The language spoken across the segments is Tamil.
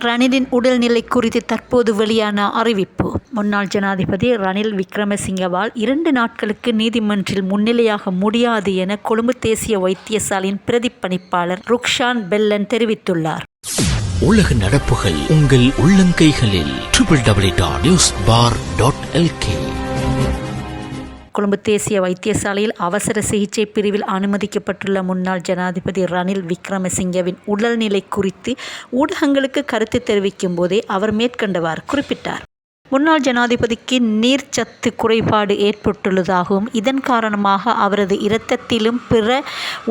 ரணிலின் உடல்நிலை குறித்து தற்போது வெளியான அறிவிப்பு. முன்னாள் ஜனாதிபதி ரணில் விக்ரமசிங்கவால் இரண்டு நாட்களுக்கு நீதிமன்றில் முன்னிலையாக முடியாது என கொழும்பு தேசிய வைத்தியசாலையின் பிரதிப்பணிப்பாளர் ருக்ஷான் பெல்லன் தெரிவித்துள்ளார். உலக நடப்புகள் உங்கள் உள்ளங்கைகளில். Triple W dot newsfirst dot LK Colombo தேசிய வைத்தியசாலையில் அவசர சிகிச்சை பிரிவில் அனுமதிக்கப்பட்டுள்ள முன்னாள் ஜனாதிபதி ரணில் விக்ரமசிங்கவின் உடல்நிலை குறித்து ஊடகங்களுக்கு கருத்து தெரிவிக்கும் போதே அவர் மேற்கண்டவாறு குறிப்பிட்டார். முன்னாள் ஜனாதிபதிக்கு நீர்ச்சத்து குறைபாடு ஏற்பட்டுள்ளதாகவும் இதன் காரணமாக அவரது இரத்தத்திலும் பிற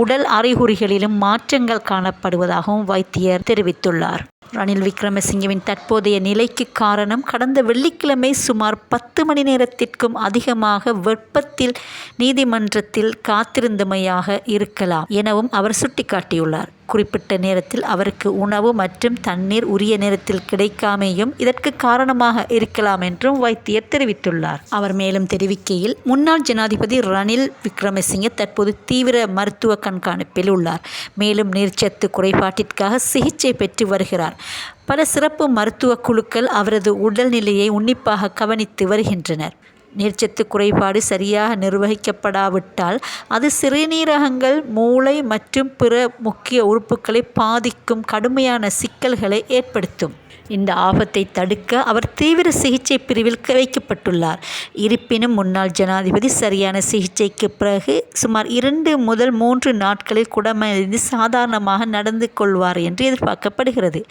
உடல் அறிகுறிகளிலும் மாற்றங்கள் காணப்படுவதாகவும் வைத்தியர் தெரிவித்துள்ளார். ரணில் விக்ரமசிங்கவின் தற்போதைய நிலைக்கு காரணம் கடந்த வெள்ளிக்கிழமை சுமார் பத்து மணி நேரத்திற்கும் அதிகமாக வெப்பத்தில் நீதிமன்றத்தில் காத்திருந்தமையாக இருக்கலாம் எனவும் அவர் சுட்டிக்காட்டியுள்ளார். குறிப்பிட்ட நேரத்தில் அவருக்கு உணவு மற்றும் தண்ணீர் உரிய நேரத்தில் கிடைக்காமையும் இதற்கு காரணமாக இருக்கலாம் என்றும் வைத்தியர் தெரிவித்துள்ளார். அவர் மேலும் தெரிவிக்கையில் முன்னாள் ஜனாதிபதி ரணில் விக்ரமசிங்கே தற்போது தீவிர மருத்துவ கண்காணிப்பில் உள்ளார். மேலும் நீர்ச்சத்து குறைபாட்டிற்காக சிகிச்சை பெற்று வருகிறார். பல சிறப்பு மருத்துவ குழுக்கள் அவரது உடல்நிலையை உன்னிப்பாக கவனித்து வருகின்றனர். நீர்ச்சத்து குறைபாடு சரியாக நிர்வகிக்கப்படாவிட்டால் அது சிறுநீரகங்கள் மூளை மற்றும் பிற முக்கிய உறுப்புகளை பாதிக்கும் கடுமையான சிக்கல்களை ஏற்படுத்தும். இந்த ஆபத்தை தடுக்க அவர் தீவிர சிகிச்சை பிரிவில் வைக்கப்பட்டுள்ளார். இருப்பினும் முன்னாள் ஜனாதிபதி சரியான சிகிச்சைக்கு பிறகு சுமார் இரண்டு முதல் மூன்று நாட்களில் குடமடைந்து சாதாரணமாக நடந்து கொள்வார் என்று எதிர்பார்க்கப்படுகிறது.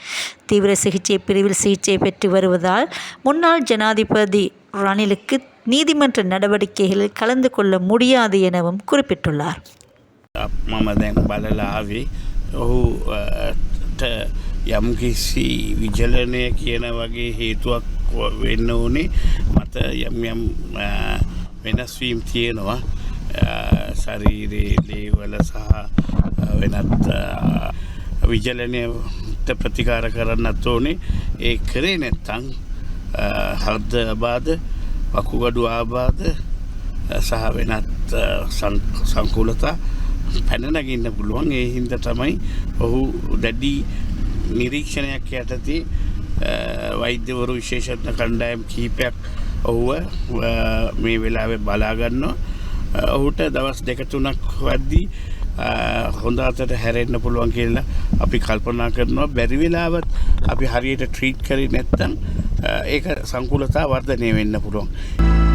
தீவிர சிகிச்சை பிரிவில் சிகிச்சை பெற்று வருவதால் முன்னாள் ஜனாதிபதி ரணிலுக்கு நீதிமன்ற நடவடிக்கைகளில் கலந்து கொள்ள முடியாது எனவும் குறிப்பிட்டுள்ளார் මම දැන් බලලා ආවේ ඔහු අ, ට යම්කිසි විජලනය කියන වගේ හේතුවක් ව- වෙන්න ඕනේ මත යම් යම් අ, වෙනස්වීම් තියෙනවා අ, ශරීරයේ ලේවල සහ අ, වෙනත් අ, විජලනයට ප්‍රතිකාර කරන්නත් ඕනේ ඒ කරේ නැත්තං හර්ද අබාධ වකුගඩු ආබාධ සහ වෙනත් අ, සං- සංකූලතා පැනනගන්න පුළුවන්. ඒ හින්ද තමයි ඔහු දැඩි නිරීක්ෂණයක් යටතේ අ, වෛද්‍යවරු විශේෂත්න කණ්ඩායම් කීපයක් ඔහුව අ, මේ වෙලාවෙ බලාගන්නවා අ, ඔහුට දවස් දෙකතුනක් වද්දී අ, හොඳ අතට හැරෙන්න්න පුළුවන් කියලා අපි කල්පනා කරනවා. බැරිවෙලාවත් අපි හරියට ට්‍රීට් කරි නැත්තම් අ, ඒක සංකුලතා වර්ධනය වෙන්න පුළුවන්.